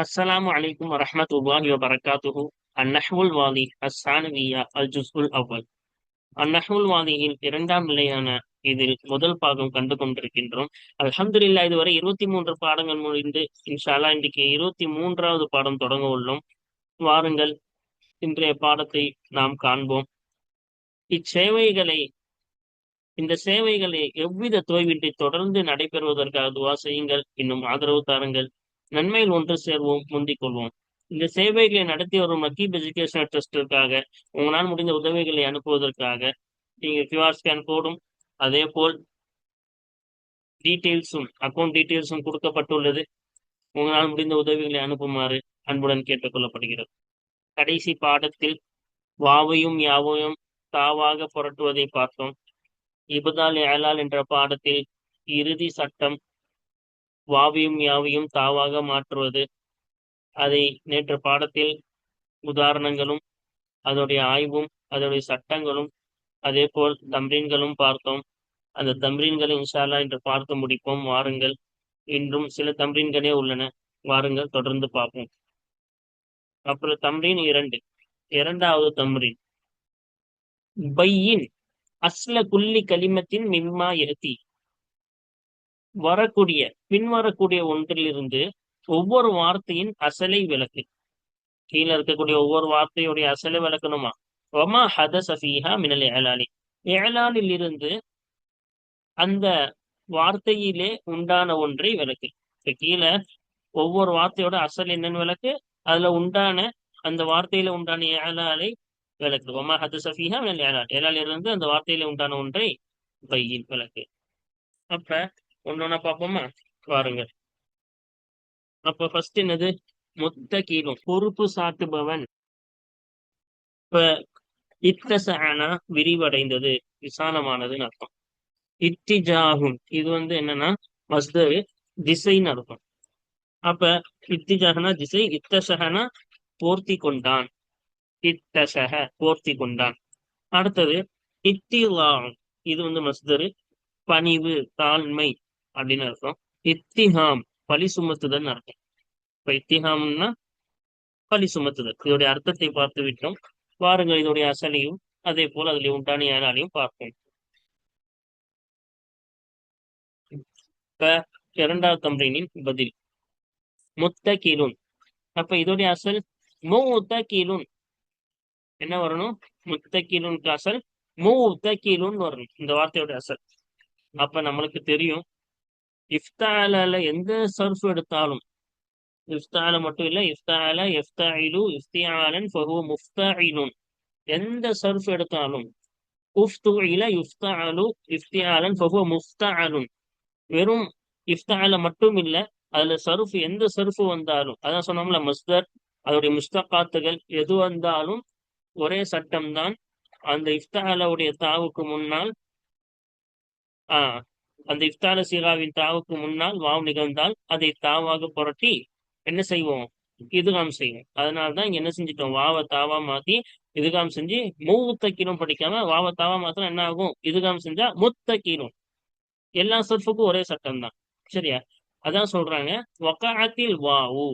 السلام عليكم ورحمة الله وبركاته வாதி الوالي அல் الجزء الأول النحو வாதியின் இரண்டாம் நிலையான இதில் முதல் பாகம் கண்டு கொண்டிருக்கின்றோம் அல்ஹம்துல்லா இதுவரை இருபத்தி மூன்று பாடங்கள் முடிந்து இன்ஷாலா இன்றைக்கு இருபத்தி மூன்றாவது பாடம் தொடங்க உள்ளோம் வாருங்கள் இன்றைய பாடத்தை நாம் காண்போம் இச்சேவைகளை இந்த சேவைகளை எவ்வித தோய்வின்றி தொடர்ந்து நடைபெறுவதற்காக துவா செய்யுங்கள் இன்னும் ஆதரவு தாருங்கள் நன்மையில் ஒன்று சேர்வோம் முந்திக் கொள்வோம். இந்த சேவைகளை நடத்தி வரும் மக்கீப் எஜுகேஷனல் ட்ரஸ்டிற்காக உங்களால் முடிந்த உதவிகளை அனுப்புவதற்காக நீங்க கியூஆர் ஸ்கேன் கோடும் அதே போல் டீட்டெயில்ஸும் அக்கௌண்ட் டீட்டெயில்ஸும் கொடுக்கப்பட்டுள்ளது. உங்களால் முடிந்த உதவிகளை அனுப்புமாறு அன்புடன் கேட்டுக்கொள்ளப்படுகிறது கடைசி பாடத்தில் வாவையும் யாவையும் தாவாக புரட்டுவதை பார்த்தோம். இபதால் ஏலால் என்ற பாடத்தில் இறுதி சட்டம் வாவியும் யாவையும் தாவாக மாற்றுவது. அதை நேற்று பாடத்தில் உதாரணங்களும் அதோடைய ஆய்வும் அதோடைய சட்டங்களும் அதே போல் தம்ரீன்களும் பார்த்தோம். அந்த தம்ரீன்களை இன்ஷால்லா என்று பார்க்க முடிப்போம். வாருங்கள். இன்றும் சில தம்ரீன்களே உள்ளன. வாருங்கள் தொடர்ந்து பார்ப்போம். அப்புறம் தம்ரீன் இரண்டு. இரண்டாவது தம்ரீன். பையின் அஸ்ல குல்லி கலிமத்தின் மிம்மா எழுத்தி வரக்கூடிய பின்வரக்கூடிய ஒன்றிலிருந்து ஒவ்வொரு வார்த்தையின் அசலை விளக்கு. கீழே இருக்கக்கூடிய ஒவ்வொரு வார்த்தையுடைய அசலை விளக்கணுமா? ஒமா ஹத சஃபீஹா மினல் ஏலாலி ஏலாலில் இருந்து அந்த வார்த்தையிலே உண்டான ஒன்றை விளக்கு. இப்ப கீழே ஒவ்வொரு வார்த்தையோட அசல் என்னன்னு விளக்கு? அதுல உண்டான அந்த வார்த்தையில உண்டான ஏலாலை விளக்கு. ஒமா ஹத சஃபீஹா மினல் ஏலால் ஏலாலில் இருந்து அந்த வார்த்தையில உண்டான ஒன்றை வையின் விளக்கு. அப்ப ஒன்னொன்னா பார்ப்போமா பாருங்க. அப்ப ஃபர்ஸ்ட் என்னது? மொத்த கீழும் பொறுப்பு சாட்டுபவன் இப்ப இத்தசனா விரிவடைந்தது. விசாலமானதுன்னு அர்த்தம். இத்திஜாகும் இது வந்து என்னன்னா மஸ்தரு திசைன்னு அர்த்தம். அப்ப இத்திஜாகனா திசை இத்தசகனா போர்த்தி கொண்டான். இத்தசக போர்த்தி கொண்டான். அடுத்தது இத்திலா இது வந்து மஸ்தரு பணிவு தாழ்மை. அப்படின்னு அர்த்தம். இத்திஹாம் பழி சுமத்துதல் அர்த்தம். இப்ப இத்திஹாம்னா பழி சுமத்துதல். இதோடைய அர்த்தத்தை பார்த்து விட்டோம். வாருங்கள் இதோடைய அசலையும் அதே போல் அதில் உண்டான ஏனாலையும் பார்ப்போம். இப்ப இரண்டாவது தம்ரீனின் பதில். முத்த கீழுன் அப்ப இதோடைய அசல் மூத்த கீழுன் என்ன வரணும்? முத்த கீழுனுக்கு அசல் மூத்த முத்த கீழுன் வரணும். இந்த வார்த்தையோட அசல். அப்ப நம்மளுக்கு தெரியும் இஃப்தால எந்த சர்ஃப் எடுத்தாலும்? இஃப்தால மட்டும் இல்ல இஃப்தால இஃப்தாயிலு இஃப்தியாலன் ஃபஹு முஃப்தாயிலுன் எந்த சர்ஃப் எடுத்தாலும்? உஃப்துஇல இஃப்தாலு இஃப்தியாலன் ஃபஹு முஃப்தாலுன். வெறும் இஃப்தால மட்டும் இல்ல அதுல சர்ஃப் எந்த சர்ஃப் வந்தாலும் அதான் சொன்னோம்ல மஸ்தர் அதோடைய முஸ்தகாத்துகள் எது வந்தாலும் ஒரே சட்டம் தான் அந்த இஃப்தாலுடைய தாவுக்கு முன்னால் ஆஹ் அந்த இஃப்தார சீராவின் தாவுக்கு முன்னால் வாவ் நிகழ்ந்தால் அதை தாவாக புரட்டி என்ன செய்வோம்? இதுகாம் செய்வோம். அதனாலதான் இங்க என்ன செஞ்சிட்டோம்? வாவ தாவா மாத்தி இதுகாம் செஞ்சு மூத்தக்கீரும் படிக்காம வாவ தாவா மாத்திரம் என்ன ஆகும்? இதுகாம் செஞ்சா முத்தக்கீரும் எல்லா சர்ஃபுக்கும் ஒரே சட்டம் தான் சரியா? அதான் சொல்றாங்க வக்காத்தில் வாவு.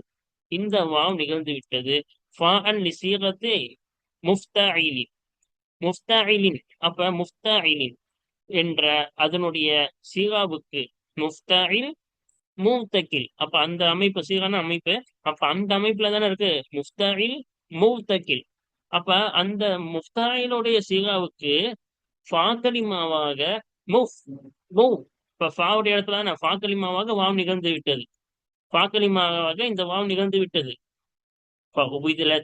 இந்த வாவ் நிகழ்ந்து விட்டது. ஃபான் லிசீரத்தே முஃப்தாயிலின் முஃப்தாயிலின் அப்ப முஃப்தாயிலின் என்ற அதனுடைய சீகாவுக்கு முஃப்தாயில் மூத்தக்கில் அப்ப அந்த அமைப்பு சீகான அமைப்பு அப்ப அந்த அமைப்புல தானே இருக்கு? முஃப்தாயில் மூத்தக்கில் அப்ப அந்த முஃப்தாயிலுடைய சீகாவுக்கு ஃபாக்கலிமாவாக முஃப் மு இப்ப ஃபாவுடைய இடத்துல தானே? ஃபாக்கலிமாவாக வாவ் நிகழ்ந்து விட்டது. ஃபாக்கலிமாவாக இந்த வாவ் நிகழ்ந்து விட்டது.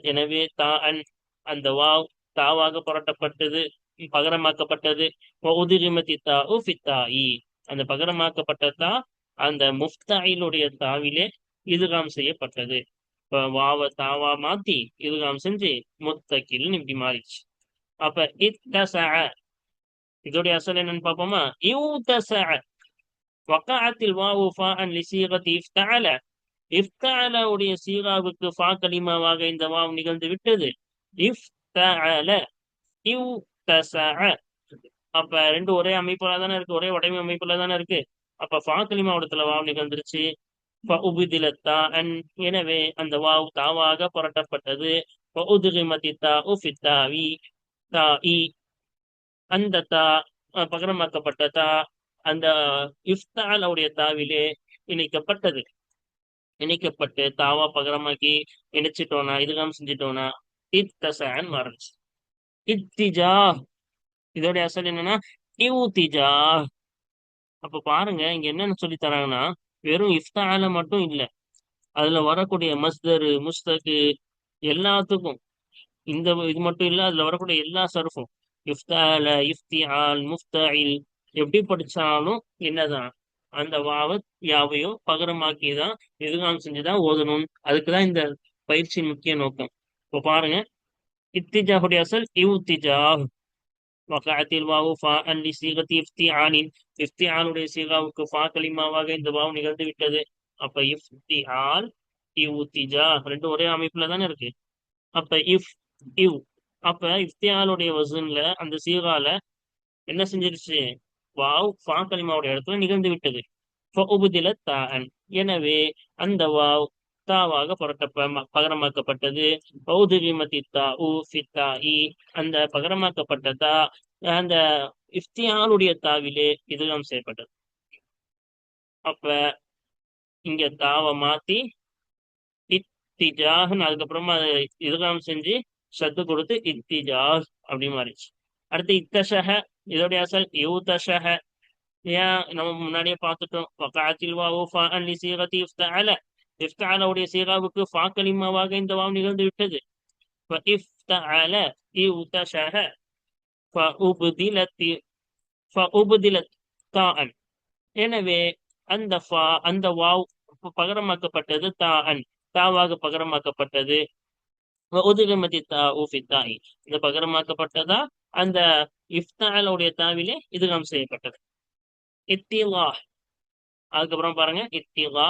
எனவே தா அன் அந்த வாவ் தாவாக புரட்டப்பட்டது. பகரமாக்கப்பட்டது. அந்த பகரமாக்கப்பட்ட தா அந்த முஃப்தாயிலுடைய தாவிலே இதுகாம் செய்யப்பட்டது. வாவ தாவா மாத்தி இதுகாம் செஞ்சு முத்தக்கில் இப்படி மாறிச்சு. அப்ப இத்தச இதோடைய அசல் என்னன்னு பார்ப்போமா? இவ்தச வக்காத்தில் வாவு ஃபாஅன் லிசீகத்தி இஃப்தஅல இஃப்தஅல உடைய ஃபா கலிமாவாக இந்த வாவ் நிகழ்ந்து விட்டது. இஃப்தால. இவ் அப்ப ரெண்டு ஒரே அமைப்புல தானே இருக்கு. ஒரே உடைமை அமைப்புல தானே இருக்கு. அப்ப ஃபாக்கலி மாவட்டத்துல வாவ் நிகழ்ந்துருச்சு. எனவே அந்த வாவ் தாவாக புரட்டப்பட்டது. அந்த தா பகரமாக்கப்பட்ட தா அந்த இஃப்தால் தாவிலே இணைக்கப்பட்டது. இணைக்கப்பட்டு தாவா பகரமாக்கி இணைச்சிட்டோனா இதுகாம் செஞ்சிட்டோனா இத்தசான் மறைஞ்சு இத்திஜா. இதோட அசல் என்னன்னா இவுத்திஜா அப்ப பாருங்க இங்க என்னன்னு சொல்லி தராங்கன்னா வெறும் இஃப்தால மட்டும் இல்ல அதுல வரக்கூடிய மஸ்தரு முஸ்தகு எல்லாத்துக்கும் இந்த இது மட்டும் இல்ல அதுல வரக்கூடிய எல்லா சர்ஃபும் இஃப்தால இஃப்திஆல் முஃப்தாயில் எப்படி படிச்சாலும் என்னதான் அந்த வாவத் யாவையோ பகரமாக்கி தான் இதுகாம் செஞ்சுதான் ஓதணும். அதுக்குதான் இந்த பயிற்சியின் முக்கிய நோக்கம். இப்போ பாருங்க இத்திஜாஹுடைய அசல் இவ்திஜா வகாத்தில் வாவு ஃபா அன் சீகத்தி இஃப்திஆலின் இஃப்திஆலுடைய சீகாவுக்கு ஃபா கலிமாவாக இந்த வாவு நிகழ்ந்து விட்டது அப்ப இஃப்திஆல் இவ்திஜா ரெண்டு ஒரே அமைப்புல தானே இருக்கு அப்ப இஃப் இவ் அப்ப இஃப்தியாலுடைய வசூன்ல அந்த சீகால என்ன செஞ்சிருச்சு வாவ் ஃபா கலிமாவுடைய இடத்துல நிகழ்ந்து விட்டது ஃபஉபுதில எனவே அந்த வாவ் தாவாக புரட்டப்ப பகரமாக்கப்பட்டது. பௌதுகிமதி தா உ இ. அந்த பகரமாக்கப்பட்டதா அந்த இஃப்தியாலுடைய தாவிலே இதுதான் செய்யப்பட்டது. அப்ப இங்க தாவை மாத்தி இத்திஜாஹ்னு அதுக்கப்புறமா அதை செஞ்சு சத்து கொடுத்து இத்திஜாஹ் அப்படி மாறிச்சு அடுத்து இத்தஷஹ இதோடைய அசல் யூதஷஹ ஏன் நம்ம முன்னாடியே பார்த்துட்டோம். வகாத்தில் வாவு ஃபா அன் சீகத்தி இஃப்தஅல இஃப்தாலவுடைய சீராவுக்கு ஃபாக்கலிமாவாக இந்த வாவ் நிகழ்ந்து விட்டது. இஃப்தால எனவே அந்த அந்த வாவ் பகரமாக்கப்பட்டது தாஅன். தாவாக பகரமாக்கப்பட்டது. ஒதுகமதி தா ஊஃபி தாய் பகரமாக்கப்பட்டதா? அந்த இஃப்தாலுடைய தாவிலே இதுகாம் செய்யப்பட்டது. இத்திலா அதுக்கப்புறம் பாருங்க. இத்திவா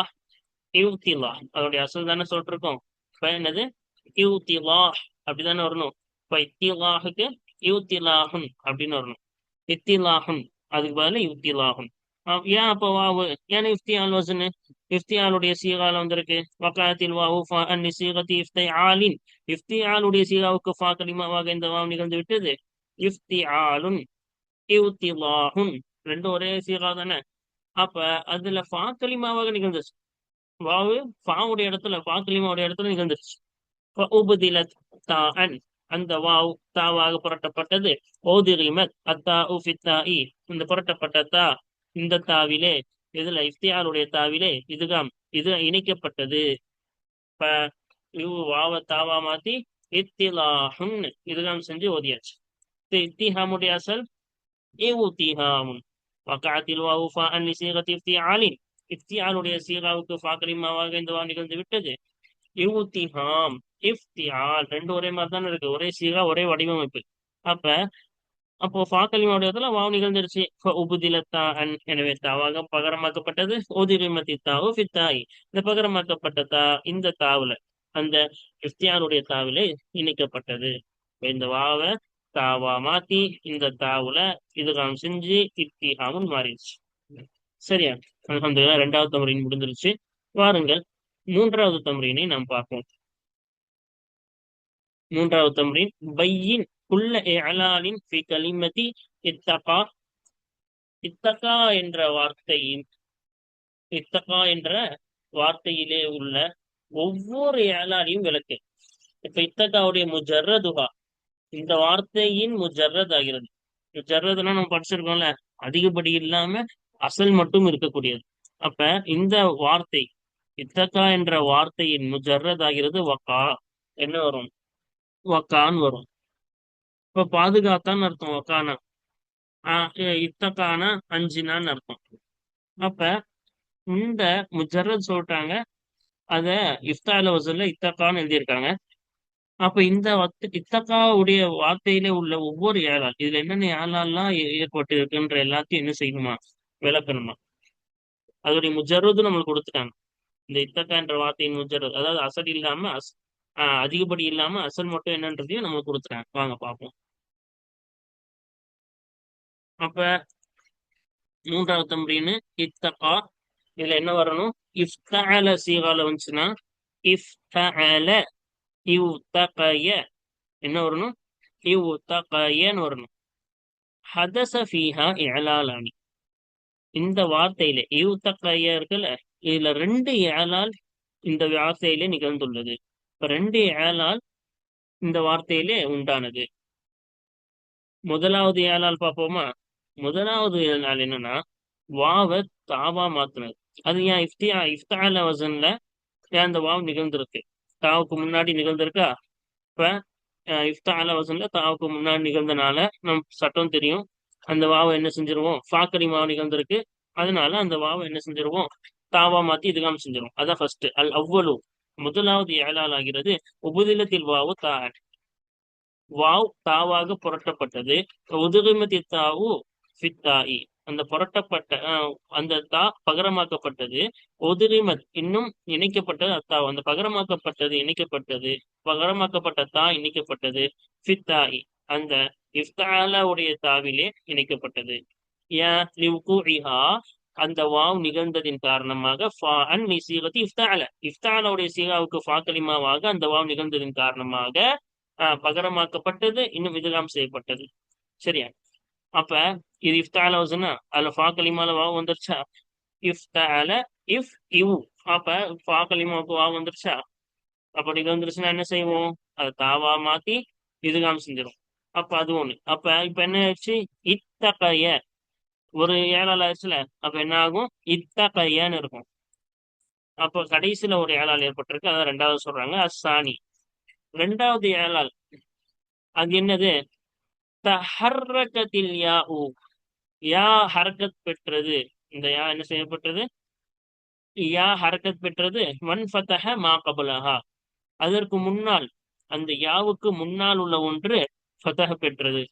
இவ்திலா அதோடைய அசல் தானே சொல்லிட்டு என்னது? இவ்திலா அப்படிதானே வரணும். இப்ப இத்திலாஹுக்கு யூத்திலாகும் அப்படின்னு வரணும். இத்திலாகும் அதுக்கு பதிலா யுத்திலாகும் ஏன் அப்ப வாவு? ஏன்னா இஃப்தியால் வசனு? இஃப்தியாலுடைய சீகால வந்திருக்கு. வக்காத்தில் வாவு ஃபா அன்னி சீகத்தி இஃப்தை ஆலின் இஃப்தியாலுடைய சீகாவுக்கு ஃபா கலிமாவாக இந்த வாவு நிகழ்ந்து விட்டது. இஃப்திஆலுன் இவ்திலாஹுன் ரெண்டும் ஒரே சீகா தானே. அப்ப அதுல ஃபா கலிமாவாக நிகழ்ந்துச்சு. வாவு ஃபாவுடைய இடத்துல ஃபா இடத்துல நிகழ்ந்துருச்சு. உபதிலத் தாஅன். அந்த வாவ் தாவாக புரட்டப்பட்டது. ஓதிரிமத் அத்தா உஃபித்தா இ இந்த புரட்டப்பட்ட தா இந்த தாவிலே இதுல இஃப்தியாருடைய தாவிலே இதுகாம் இது இணைக்கப்பட்டது. இப்ப இவ் வாவ தாவா மாத்தி இத்திலாஹுன் இதுகாம் செஞ்சு ஓதியாச்சு. இத்திஹாமுடைய அசல் இவுத்திஹாமுன் வக்காத்தில் வாவு ஃபா அன் சீகத் இஃப்தியாலின் இஃப்தியாலுடைய சீகாவுக்கு ஃபா இந்த வா நிகழ்ந்து விட்டது. இவுத்திஹாம் இஃப்தியால் ரெண்டு ஒரே மாதிரி தானே இருக்கு. ஒரே சீகா ஒரே வடிவமைப்பு. அப்ப அப்போ ஃபாக்கலிமாவுடைய இடத்துல வாவ் நிகழ்ந்துருச்சு. உபுதிலத்தா அன் எனவே தாவாக பகரமாக்கப்பட்டது. ஓதிரிமத்தி தாவு ஃபித்தாய். இந்த பகரமாக்கப்பட்ட தா இந்த தாவுல அந்த இஃப்தியாருடைய தாவில இணைக்கப்பட்டது. இந்த வாவை தாவா மாத்தி இந்த தாவுல இதுகாம் செஞ்சு இப்திஹாமுன் மாறிடுச்சு. சரியா? அலமதுல்லா ரெண்டாவது தமரின் முடிஞ்சிருச்சு வாருங்கள் மூன்றாவது தம்ரீனை நாம் பார்ப்போம். மூன்றாவது தம்ரீன் பையின் குல்ல இஅலாலின் ஃபி கலிமதி இத்தகா. இத்தகா என்ற வார்த்தையின் இத்தகா என்ற வார்த்தையிலே உள்ள ஒவ்வொரு ஏலாலையும் விளக்கு. இப்ப இத்தகாவுடைய முஜர்ரதுகா இந்த வார்த்தையின் முஜர்ரத் ஆகிறது முஜர்ரதுனா நம்ம படிச்சிருக்கோம்ல அதிகப்படி இல்லாம அசல் மட்டும் இருக்கக்கூடியது. அப்ப இந்த வார்த்தை இத்தக்கா என்ற வார்த்தையின் முஜர்ரத் ஆகிறது வக்கா என்ன வரும்? வக்கான்னு வரும். இப்ப பாதுகாத்தான்னு அர்த்தம் வக்கானா? ஆஹ் இ- அஞ்சினான்னு அர்த்தம். அப்ப இந்த முஜர்ரத் சொல்லிட்டாங்க அத இஃப்தால வசல்ல இத்தக்கான்னு எழுதியிருக்காங்க. அப்ப இந்த வத்து- இத்தகாவுடைய வார்த்தையிலே உள்ள ஒவ்வொரு ஏழால் இதுல என்னென்ன ஏழால்லாம் ஏற்பட்டு இருக்குன்ற எல்லாத்தையும் என்ன செய்யணுமா? விளக்கணுமா? அதோடைய முஜர்வது நம்மளுக்கு கொடுத்துட்டாங்க. இந்த இத்தக்கா என்ற வார்த்தையின் முஜர்வது அதாவது அசல் இல்லாம அஸ் ஆஹ் அதிகப்படி இல்லாம அசல் மட்டும் என்னன்றதையும் நம்மளுக்கு கொடுத்துட்டாங்க. வாங்க பார்ப்போம். அப்ப மூன்றாவது தம்ரீனு இத்தகா இதுல என்ன வரணும்? இஃப்தஅல சீகால வந்துச்சுன்னா இஃப்தஅல இவ்தகய என்ன வரணும்? இவ்தகயன்னு வரணும். ஹதச ஃபீஹா இஅலாலானி இந்த வார்த்தையில இவ்தகய இருக்குல்ல இதுல ரெண்டு ஏழால் இந்த வார்த்தையிலே நிகழ்ந்துள்ளது. இப்ப ரெண்டு ஏழால் இந்த வார்த்தையிலே உண்டானது. முதலாவது ஏழால் பார்ப்போமா? முதலாவது ஏலால் என்னன்னா வாவ தாவா மாத்துனது. அது ஏன் இஃப்தியா இஃப்தால வசன்ல ஏன் அந்த வாவ் நிகழ்ந்திருக்கு. தாவுக்கு முன்னாடி நிகழ்ந்திருக்கா? இப்ப இஃப்தால வசன்ல தாவுக்கு முன்னாடி நிகழ்ந்தனால நம் சட்டம் தெரியும். அந்த வாவை என்ன செஞ்சிருவோம்? ஃபாக்கரி மாவு நிகழ்ந்திருக்கு. அதனால அந்த வாவை என்ன செஞ்சிருவோம்? தாவா மாத்தி இதுகாம் செஞ்சிருவோம். அதான் ஃபர்ஸ்ட் அல் அவ்வளவு முதலாவது ஏழால் ஆகிறது உபதிலத்தில் வாவு தா வாவ் தாவாக புரட்டப்பட்டது. உதுகிமதி தாவு ஃபித்தாயி. அந்த புரட்டப்பட்ட அந்த தா பகரமாக்கப்பட்டது. ஒதுரிமத் இன்னும் இணைக்கப்பட்டது அத்தா அந்த பகரமாக்கப்பட்டது இணைக்கப்பட்டது. பகரமாக்கப்பட்ட தா இணைக்கப்பட்டது. ஃபித்தாயி. அந்த இஃப்தாலாவுடைய தாவிலே இணைக்கப்பட்டது. அந்த வாவ் நிகழ்ந்ததின் காரணமாக இஃப்தால. இஃப்தாலுடைய சீகாவுக்கு ஃபாக்கலிமாவாக அந்த வாவ் நிகழ்ந்ததின் காரணமாக பகரமாக்கப்பட்டது இன்னும் இதுலாம் செய்யப்பட்டது. சரியா? அப்ப இது இஃப்தால வசுனா அதுல ஃபாக்கலிமால வாவ் வந்துருச்சா? இஃப்தால இஃப் இவ். அப்ப ஃபாக்கலிமாவுக்கு வாவ் வந்துருச்சா? அப்படி வந்துருச்சுன்னா என்ன செய்வோம்? அதை தாவா மாத்தி இதுகாம் செஞ்சிடும் அப்ப அது ஒண்ணு. அப்ப இப்ப என்ன ஆயிடுச்சு? இத்தகைய ஒரு ஏழாள் ஆயிடுச்சுல. அப்ப என்ன ஆகும்? இத்தகையன்னு இருக்கும். அப்போ கடைசியில ஒரு ஏழால் ஏற்பட்டிருக்கு. அதான் ரெண்டாவது சொல்றாங்க. அசானி. ரெண்டாவது ஏழால் அது என்னது? தஹர்ரகத்தில் யா ஊ யா ஹரக்கத் பெற்றது. இந்த யா என்ன செய்யப்பட்டது? யா ஹரக்கத் பெற்றது. மண் ஃபத்தஹ மா கபலஹா. அதற்கு முன்னால் அந்த யாவுக்கு முன்னால் உள்ள ஒன்று ஃபத்தக பெற்றது.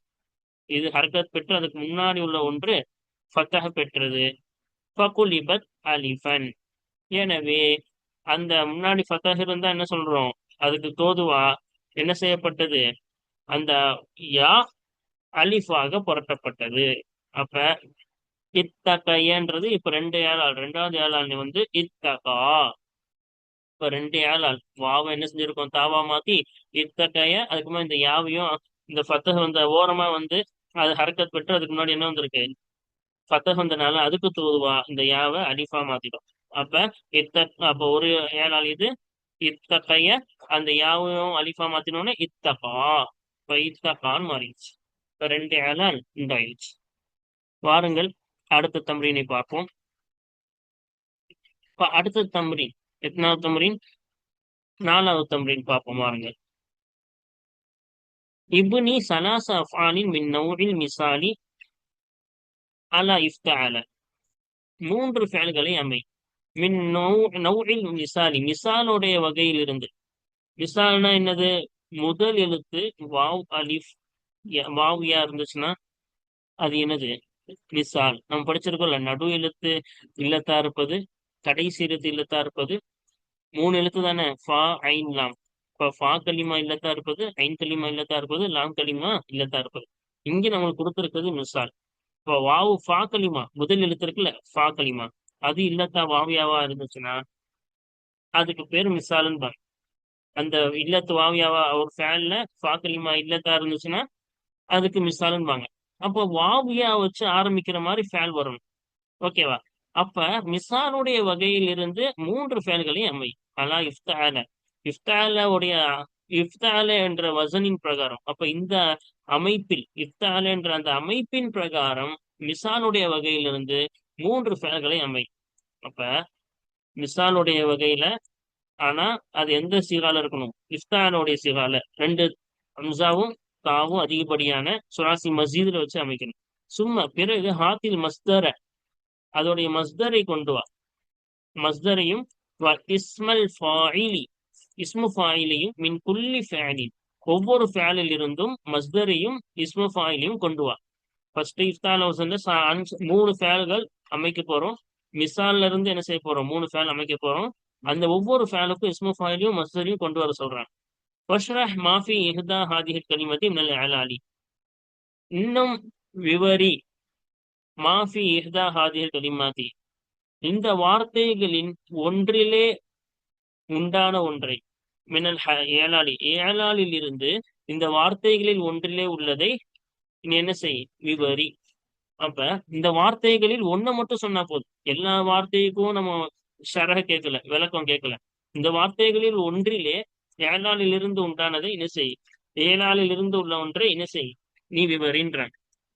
இது ஹர்கத் பெற்று அதுக்கு முன்னாடி உள்ள ஒன்று ஃபத்தஹ பெற்றது. ஃபகுலிபத் அலிஃபன். எனவே அந்த முன்னாடி ஃபத்தஹ் இருந்தா என்ன சொல்றோம்? அதுக்கு தோதுவா என்ன செய்யப்பட்டது? அந்த யா அலிஃபாக புரட்டப்பட்டது. அப்ப இத்தகையன்றது இப்ப ரெண்டு ஏழாள் ரெண்டாவது ஏழாள் வந்து இத்தகா. இப்ப ரெண்டு ஏழாள் வாவை என்ன செஞ்சிருக்கோம்? தாவா மாத்தி இத்தகைய அதுக்குமே இந்த யாவையும் இந்த ஃபத்தஹ் வந்த ஓரமா வந்து அது ஹரக்கத் பெற்று அதுக்கு முன்னாடி என்ன வந்திருக்கு? ஃபத்தஹ் வந்தனால அதுக்கு தூதுவா இந்த யாவை அலிஃபா மாத்திடும் அப்ப இத்த அப்ப ஒரு ஏழாள் இது இத்தகைய அந்த யாவையும் அலிஃபா மாத்தினோடனே இத்தகா இப்ப இத்தகான்னு மாறிடுச்சு. இப்ப ரெண்டு ஏழால் உண்டாயிடுச்சு வாருங்கள் அடுத்த தம்ரீனை பார்ப்போம். இப்ப அடுத்த தம்ரீன் எத்தனாவது தம்ரீன் நாலாவது தம்ரீன் பார்ப்போம் வாருங்கள். இப்னி சலாச அஃபாலின் மின் நௌஇல் மிசாலி அலா இஃப்தால மூன்று ஃபேல்களை அமை. மின் நௌ நௌஇல் மிசாலி. மிசாலுடைய வகையிலிருந்து. மிசால்னா என்னது? முதல் எழுத்து வாவ் அலிஃப் வாவ் யா இருந்துச்சுன்னா அது என்னது? மிசால். நம்ம படிச்சிருக்கோம்ல நடு எழுத்து இல்லத்தா இருப்பது கடைசி எழுத்து இல்லத்தா இருப்பது மூணு எழுத்து தானே? ஃபா ஐன்லாம் இப்போ ஃபா கலிமா இல்லத்தா இருப்பது ஐன் கலிமா இல்லத்தா இருப்பது லாம் கலிமா இல்லத்தா இருப்பது. இங்க நம்மளுக்கு கொடுத்துருக்கிறது மிசால் இப்போ வாவு ஃபா கலிமா முதல் எழுத்து இருக்குல்ல ஃபா கலிமா அது இல்லத்தா வாவியாவா இருந்துச்சுன்னா அதுக்கு பேர் மிசாலுன்னு பாங்க அந்த இல்லத்து வாவியாவா ஒரு ஃபேன்ல ஃபா கலிமா இல்லத்தா இருந்துச்சுன்னா அதுக்கு மிசாலுன்னு அப்போ வாவியா வச்சு ஆரம்பிக்கிற மாதிரி ஃபேல் வரணும் ஓகேவா அப்ப மிசாலுடைய வகையில் இருந்து மூன்று ஃபேல்களையும் அமை அலா இஃப்தான இஃப்தால இஃப்தாலே என்ற வசனின் பிரகாரம். அப்ப இந்த அமைப்பில் இஃப்தாலே என்ற அந்த அமைப்பின் பிரகாரம் மிசாலுடைய வகையிலிருந்து மூன்று ஃபேல்களை அமை. அப்ப மிசாலுடைய வகையில ஆனா அது எந்த சீரால இருக்கணும்? இஃப்தானுடைய சீரால. ரெண்டு அம்சாவும் தாவும் அதிகப்படியான சுராசி மசீதுல வச்சு அமைக்கணும். சும்மா பிறகு ஹாத்தில் மஸ்தர அதோடைய மஸ்தரை கொண்டு வா. மஸ்தரையும் இஸ்மல் ஃபாயிலி இஸ்மு ஃபாயிலையும் மின் குல்லி ஃபேலின் ஒவ்வொரு ஃபேலில் இருந்தும் மஸ்தரையும் இஸ்மு ஃபாயிலையும் கொண்டு வா. ஃபர்ஸ்ட் இஃப்தால் வந்து மூணு ஃபேல்கள் அமைக்க போறோம். மிசால்ல இருந்து என்ன செய்ய போறோம்? மூணு ஃபேல் அமைக்க போறோம். அந்த ஒவ்வொரு ஃபேலுக்கும் இஸ்மு ஃபாயிலையும் மஸ்தரையும் கொண்டு வர சொல்றாங்க. வஷ்ரஹ் மாஃபி இஹ்தா ஹாதிஹி கலிமதி மினல் அலாலி. இன்னும் விவரி மாஃபி இஹ்தா ஹாதிஹி கலிமாதி இந்த வார்த்தைகளின் ஒன்றிலே உண்டான ஒன்றை. மினல் ஏழாளி. ஏழாளில் இருந்து இந்த வார்த்தைகளில் ஒன்றிலே உள்ளதை நீ என்ன செய்? விவரி. அப்ப இந்த வார்த்தைகளில் ஒன்ன மட்டும் சொன்னா போதும். எல்லா வார்த்தைக்கும் நம்ம ஷரக கேட்கல விளக்கம் கேட்கல. இந்த வார்த்தைகளில் ஒன்றிலே ஏழாளில் இருந்து உண்டானதை என்ன செய்? ஏழாளில் இருந்து உள்ள ஒன்றை என்ன செய்? நீ விவரின்றான்.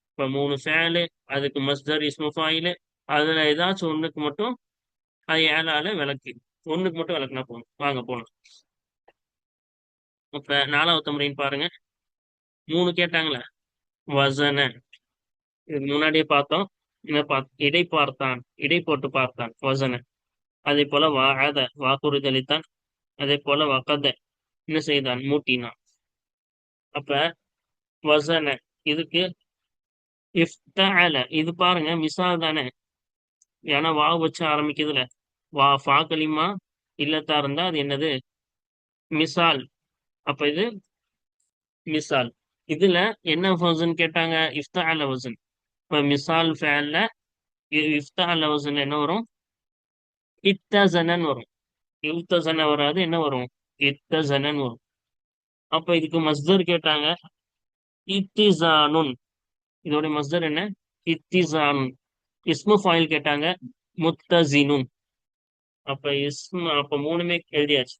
இப்ப மூணு ஃபேலு அதுக்கு மஸ்தர் இஸ்முஃபாயிலு அதுல ஏதாச்சும் ஒண்ணுக்கு மட்டும் அது ஏழால விளக்கு. ஒண்ணுக்கு மட்டும் விளக்குனா போகணும் வாங்க போகணும் இப்ப நாலாவது முறைன்னு பாருங்க. மூணு கேட்டாங்களே? வசன. இதுக்கு முன்னாடியே பார்த்தோம். இடை பார்த்தான். இடை போட்டு பார்த்தான். வசன. அதே போல வாத வாக்குறுதளித்தான் அதே போல வக்கத. என்ன செய்தான்? மூட்டினான். அப்ப வசன. இதுக்கு இஃப்தஅல. இது பாருங்க மிசால் தானே. ஏன்னா வா வச்சு ஆரம்பிக்குதுல. வா ஃபா கலிமா இல்லத்தா இருந்தா அது என்னது? மிசால். அப்ப இது மிசால். இதுல என்ன ஃபர்சன் கேட்டாங்க? இஃப்தஅல வசன் இப்ப மிசால் ஃபேல்ல இஃப்தஅல வசன் என்ன வரும்? இத்தசனன் வரும். இல்தசன வராது என்ன வரும்? இத்தசனன் வரும். அப்ப இதுக்கு மஸ்தர் கேட்டாங்க இத்திசானுன். இதோட மஸ்தர் என்ன? இத்திசானுன். இஸ்மு ஃபாயில் கேட்டாங்க முத்தசினுன். அப்ப இஸ்மு அப்ப மூணுமே எழுதியாச்சு.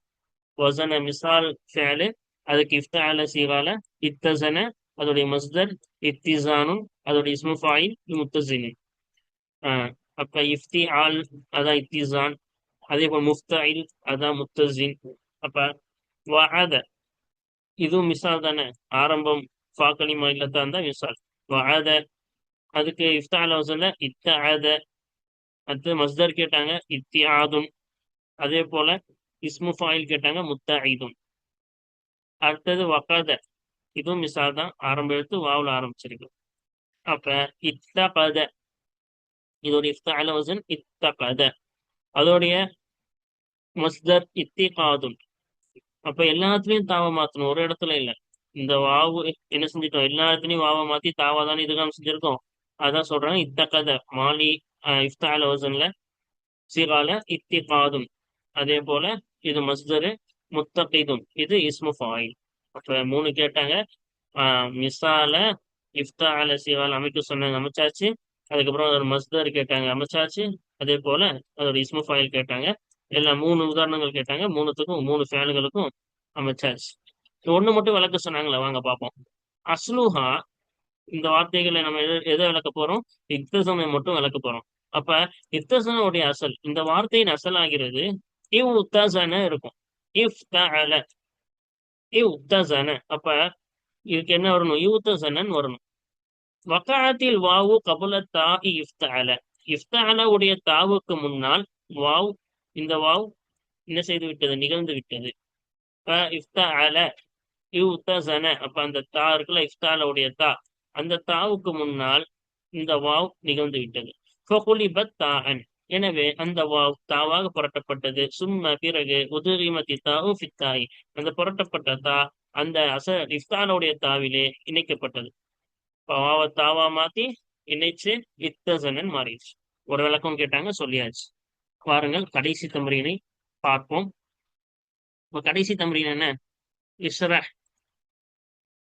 வசன மிசால் ஃபேலு அதுக்கு இஃப்தால சீகால இத்தசன அதோடைய மஸ்தர் இத்திசானும் அதோடைய இஸ்மு ஃபாயில் ஆஹ் அப்ப இஃப்தி ஆல் அதான் இத்திசான். அதே போல் முஃப்தாயில் அதான் முத்தசின் அப்ப வஅத இதுவும் மிசால் தானே? ஆரம்பம் ஃபாக்கலி இல்லத்தான் தான் மிசால். வஅத அதுக்கு இஃப்தால வசன இத்த ஆத அடுத்து மஸ்தர் கேட்டாங்க இத்தியாதுன் அதே போல இஸ்மு ஃபாயில் கேட்டாங்க முத்தஐதுன் அடுத்தது வக்காத இதுவும் மிசால் தான். ஆரம்ப எழுத்து வாவில் ஆரம்பிச்சிருக்கு. அப்ப இத்தகத இதோட இஃப்தால வசன் இத்தகத அதோடைய மஸ்தர் இத்திகாதுன். அப்ப எல்லாத்துலயும் தாவ மாத்தணும். ஒரு இடத்துல இல்ல. இந்த வாவு என்ன செஞ்சிட்டோம்? எல்லா இடத்துலயும் வாவை மாத்தி தாவா தானே இதுதான் செஞ்சிருக்கோம். அதான் சொல்றாங்க இத்தகத. மாலி இஃப்தா அலவசன்ல சீகால இத்திகாதும் அதே போல இது மஸ்தரு முத்தகிதும் இது இஸ்மு ஃபாயில். அப்ப மூணு கேட்டாங்க. மிசால இஃப்தா அல சிவால் அமைக்க சொன்னாங்க. அமைச்சாச்சு. அதுக்கப்புறம் அதோட மஸ்தர் கேட்டாங்க. அமைச்சாச்சு. அதே போல அதோட இஸ்மு ஃபாயில் கேட்டாங்க. எல்லாம் மூணு உதாரணங்கள் கேட்டாங்க. மூணுத்துக்கும் மூணு ஃபேனுகளுக்கும் அமைச்சாச்சு. ஒண்ணு மட்டும் விளக்க சொன்னாங்களே வாங்க பார்ப்போம் அஸ்லுஹா இந்த வார்த்தைகளை நம்ம எதை எதை விளக்க போறோம்? இக்தசமை மட்டும் விளக்க போறோம். அப்ப இக்தசனுடைய அசல் இந்த வார்த்தையின் அசல் ஆகிறது இவ் உத்தசன இருக்கும். இஃப் தஅல. இவ் உத்தசன அப்ப இதுக்கு என்ன வரணும்? யூத்தசனன் வரணும். வக்காத்தில் வாவு கபுல தா இஃப்தஅல இஃப்தஅல உடைய தாவுக்கு முன்னால் வாவ் இந்த வாவ் என்ன செய்து விட்டது? நிகழ்ந்து விட்டது. இஃப்தஅல இவ்தசன அப்ப அந்த தா இருக்குல்ல இஃப்தாலவுடைய தா. அந்த தாவுக்கு முன்னால் இந்த வாவ் நிகழ்ந்து விட்டது. ஃபகுலிபத் தாஅன் எனவே அந்த வாவ் தாவாக புரட்டப்பட்டது. சும்ம பிறகு உதுரிமதி தாவு ஃபித்தாய் அந்த புரட்டப்பட்ட தா அந்த அச இஃப்தானுடைய தாவிலே இணைக்கப்பட்டது. வாவை தாவா மாத்தி இணைச்சு இத்தசனன் மாறிடுச்சு. ஒரு விளக்கம் கேட்டாங்க சொல்லியாச்சு. பாருங்கள் கடைசி தம்பரியினை பார்ப்போம். இப்ப கடைசி தம்பரின் என்ன? இஸ்ர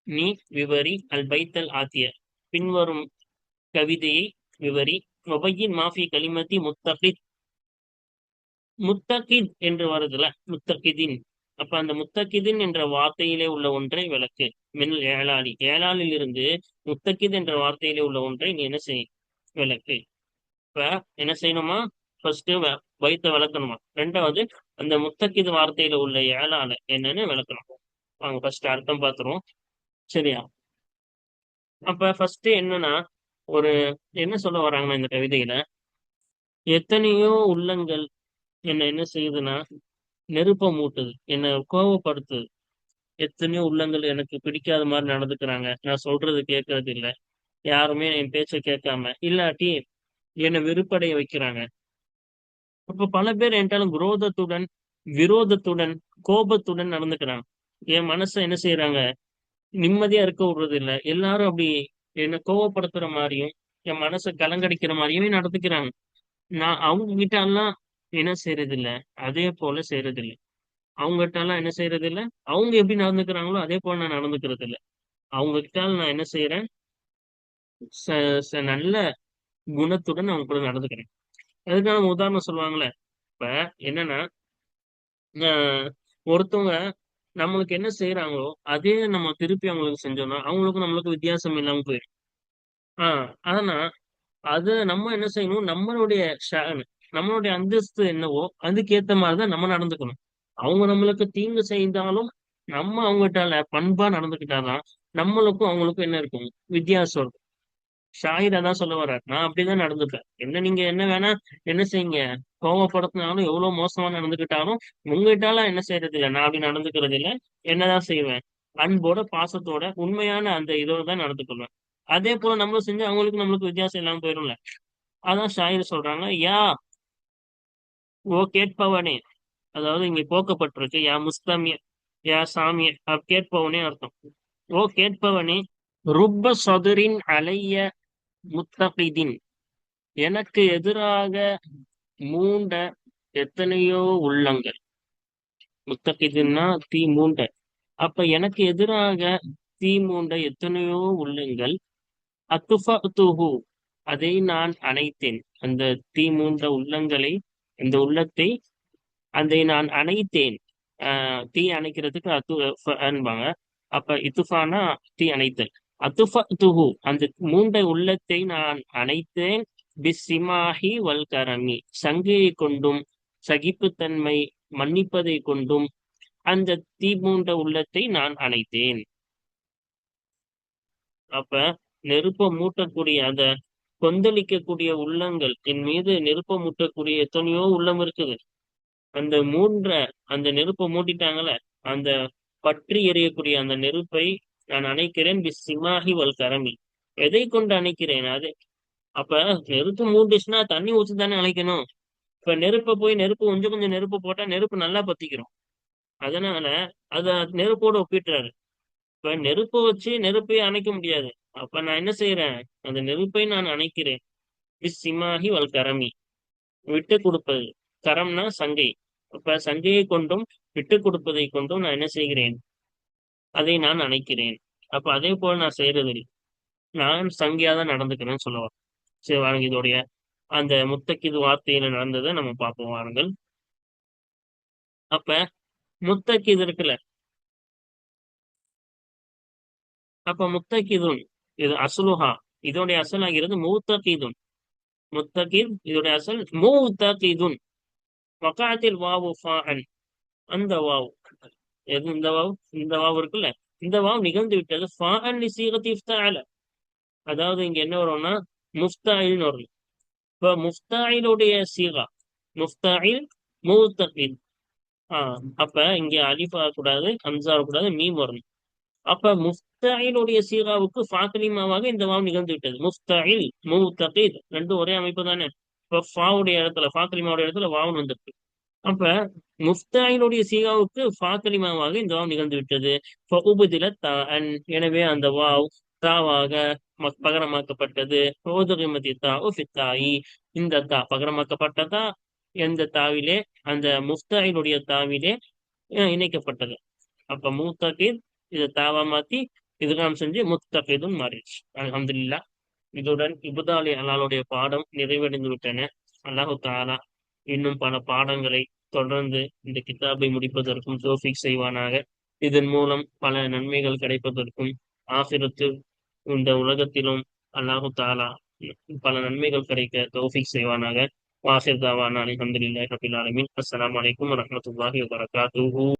நீ விவரி அல் பைத்தல் ஆத்திய பின்வரும் கவிதையை விவரி ஒபையின் மாஃபி கலிமத்தி முத்தகித் முத்தகித் என்று வருதுல முத்தகிதின். அப்ப அந்த முத்தகிதின் என்ற வார்த்தையிலே உள்ள ஒன்றை விளக்கு. மின்னல் ஏழாளி. ஏழாளில் இருந்து முத்தகித் என்ற வார்த்தையிலே உள்ள ஒன்றை நீ என்ன செய்? விளக்கு. இப்ப என்ன செய்யணுமா? ஃபர்ஸ்ட் வைத்த விளக்கணுமா? ரெண்டாவது அந்த முத்தகித் வார்த்தையில உள்ள ஏழால என்னன்னு விளக்கணும். வாங்க ஃபர்ஸ்ட் அர்த்தம் பார்த்துருவோம் சரியா? அப்ப ஃபர்ஸ்ட் என்னன்னா ஒரு என்ன சொல்ல வராங்கன்னா இந்த கவிதையில? எத்தனையோ உள்ளங்கள் என்ன என்ன செய்யுதுன்னா நெருப்ப மூட்டுது. என்னை கோவப்படுத்துது. எத்தனையோ உள்ளங்கள் எனக்கு பிடிக்காத மாதிரி நடந்துக்கிறாங்க. நான் சொல்றது கேட்கறது இல்லை. யாருமே என் பேச்ச கேட்காம. இல்லாட்டி என்னை வெறுப்படைய வைக்கிறாங்க. அப்ப பல பேர் என்கிட்ட குரோதத்துடன் விரோதத்துடன் கோபத்துடன் நடந்துக்கிறாங்க. என் மனசை என்ன செய்யறாங்க நிம்மதியா இருக்க விடுறது இல்லை. எல்லாரும் அப்படி என்னை கோவப்படுத்துற மாதிரியும் என் மனசை கலங்கடிக்கிற மாதிரியுமே நடந்துக்கிறாங்க. நான் அவங்க கிட்ட எல்லாம் என்ன செய்யறதில்ல அதே போல செய்யறதில்ல அவங்க கிட்ட எல்லாம் என்ன செய்யறது இல்ல அவங்க எப்படி நடந்துக்கிறாங்களோ அதே போல நான் நடந்துக்கிறது இல்லை அவங்க கிட்ட நான் என்ன செய்யறேன் ச- ச- நல்ல குணத்துடன் அவங்க கூட நடந்துக்கிறேன். அதுக்கான உதாரணம் சொல்லுவாங்களே இப்ப என்னன்னா ஆஹ் ஒருத்தவங்க நம்மளுக்கு என்ன செய்யறாங்களோ அதே நம்ம திருப்பி அவங்களுக்கு செஞ்சோம்னா அவங்களுக்கும் நம்மளுக்கு வித்தியாசம் இல்லாம போயிடும். ஆஹ் ஆனா அது நம்ம என்ன செய்யணும்? நம்மளுடைய நம்மளுடைய அந்தஸ்து என்னவோ அதுக்கேத்த மாதிரிதான் நம்ம நடந்துக்கணும். அவங்க நம்மளுக்கு தீங்கு செய்தாலும் நம்ம அவங்ககிட்ட பண்பா நடந்துக்கிட்டாதான் நம்மளுக்கும் அவங்களுக்கும் என்ன இருக்கும்? வித்தியாசம் இருக்கும். ஷாயிர் அதான் சொல்ல வர்றாரு. நான் அப்படிதான் நடந்துப்பேன். என்ன நீங்க என்ன வேணா என்ன செய்யுங்க. கோவப்படுத்தினாலும் எவ்வளவு மோசமா நடந்துக்கிட்டாலும் உங்ககிட்டால என்ன செய்யறது இல்லை நான் அப்படி நடந்துக்கிறது இல்லை என்னதான் செய்வேன்? அன்போட பாசத்தோட உண்மையான அந்த இதோட தான் நடந்துக்கொள்வேன். அதே போல நம்மளும் செஞ்சு அவங்களுக்கு நம்மளுக்கு வித்தியாசம் இல்லாம போயிடும்ல அதான் ஷாயிர் சொல்றாங்க யா ஓ கேட்பவனே. அதாவது இங்க போக்கப்பட்டிருக்கு யா முஸ்தமிய யா சாமிய. கேட்பவனே அர்த்தம். ஓ கேட்பவனே ருப்ப சதுரின் அலைய முத்தகிதின் எனக்கு எதிராக மூண்ட எத்தனையோ உள்ளங்கள் முத்தகிதுன்னா தீ மூண்ட அப்ப எனக்கு எதிராக தீ மூண்ட எத்தனையோ உள்ளங்கள் அத்துஃபத்துஹு அதை நான் அணைத்தேன் அந்த தீ மூண்ட உள்ளங்களை இந்த உள்ளத்தை அதை நான் அணைத்தேன் ஆஹ் தீ அணைக்கிறதுக்கு அத்து என்பாங்க அப்ப இத்துஃபானா தீ அணைத்தல் அத்துஃபத்துஹு. அந்த மூண்ட உள்ளத்தை நான் அணைத்தேன். பிஸ்ஸிமாஹி வல் கரமி சங்கையை கொண்டும் சகிப்புத்தன்மை மன்னிப்பதை கொண்டும் அந்த தீ மூண்ட உள்ளத்தை நான் அணைத்தேன். அப்ப நெருப்ப மூட்டக்கூடிய அந்த கொந்தளிக்கக்கூடிய உள்ளங்கள் என் மீது நெருப்ப மூட்டக்கூடிய எத்தனையோ உள்ளம் இருக்குது. அந்த மூன்ற அந்த நெருப்பை மூட்டிட்டாங்கல்ல அந்த பற்றி எரியக்கூடிய அந்த நெருப்பை நான் அணைக்கிறேன் பி சிமாஹி வல் கரமி. எதை கொண்டு அணைக்கிறேன்? அது அப்ப நெருப்பு மூட்டுச்சுன்னா தண்ணி ஊற்றி தானே அணைக்கணும். இப்ப நெருப்பை போய் நெருப்பு கொஞ்சம் கொஞ்சம் நெருப்பு போட்டா நெருப்பு நல்லா பத்திக்கிறோம். அதனால அத நெருப்போட ஒப்பிட்டுறாரு இப்ப நெருப்பை வச்சு நெருப்பை அணைக்க முடியாது. அப்ப நான் என்ன செய்யறேன் அந்த நெருப்பை நான் அணைக்கிறேன். பிஸ் சிமாஹி வல் கரமி. விட்டு கொடுப்பது. கரம்னா சங்கை. அப்ப சங்கையை கொண்டும் விட்டு கொடுப்பதை கொண்டும் நான் என்ன செய்கிறேன்? அதை நான் நினைக்கிறேன். அப்ப அதே போல நான் செய்யறது நான் சங்கியா தான் நடந்துக்கிறேன்னு சொல்லுவாங்க. சரி வாருங்க இதோடைய அந்த முத்தக்கிது வார்த்தையில நடந்ததை நம்ம பார்ப்போம் வாருங்கள். அப்ப முத்தக்கிது இருக்குல்ல? அப்ப முத்தக்கிதுன் இது அசுலுஹா இதோடைய அசல் ஆகிறது மூத்தகிதுன் முத்தகீத் இதோடைய அசல் மூத்தகிதுன் வகாத்தில் வாவு ஃபாஅன் அந்த வாவு. எது இந்த வாவ்? இந்த வாவ் இருக்குல்ல. இந்த வாவு நிகழ்ந்து விட்டது. ஃபாஅன் லிசீகத்தி இஃப்தால அதாவது இங்க என்ன வரும்னா முஃப்தாயில்னு வரும் இப்ப முஃப்தாயிலுடைய சீகா முஃப்தாயில் மூத்தகித் ஆஹ் அப்ப இங்க அலிஃப் ஆகக்கூடாது ஹம்சா கூடாது மீம் வரணும். அப்ப முஃப்தாயிலுடைய சீகாவுக்கு ஃபாக்கலிமாவாக இந்த வாவ் நிகழ்ந்து விட்டது. முஃப்தாயில் மூத்தகித் ரெண்டும் ஒரே அமைப்பு தானே. இப்ப ஃபாவுடைய இடத்துல ஃபாக்கலிமாவுடைய இடத்துல வாவன் வந்திருக்கு. அப்ப முஃப்தாயினுடைய சீகாவுக்கு ஃபாக்கலிமாவாக இந்த வாவ் நிகழ்ந்து விட்டது. ஃபஉபுதில தாஅன். எனவே அந்த வாவ் தாவாக மக்- பகரமாக்கப்பட்டது. ஓதுகிமதி தாஉ ஃபித்தாயி இந்த தா பகரமாக்கப்பட்டதா? எந்த தாவிலே? அந்த முஃப்தாயினுடைய தாவிலே இணைக்கப்பட்டது. அப்ப மூத்தகித் இதை தாவா மாத்தி இதுகாம் செஞ்சு முத்தகிதும் மாறிடுச்சு. அலமதுல்லா இதுடன் இபுதாலி அலாலுடைய பாடம் நிறைவடைந்து விட்டன. அல்லாஹு தாலா இன்னும் பல பாடங்களை தொடர்ந்து இந்த கிதாபை முடிப்பதற்கும் தோஃபிக் செய்வானாக. இதன் மூலம் பல நன்மைகள் கிடைப்பதற்கும் ஆசிரத்து இந்த உலகத்திலும் அல்லாஹு தாலா பல நன்மைகள் கிடைக்க தோஃபிக் செய்வானாக. வாசிர் தாவானா அலமதுல்லாஹி ரபில் ஆலமீன். அஸ்ஸலாமு அலைக்கும்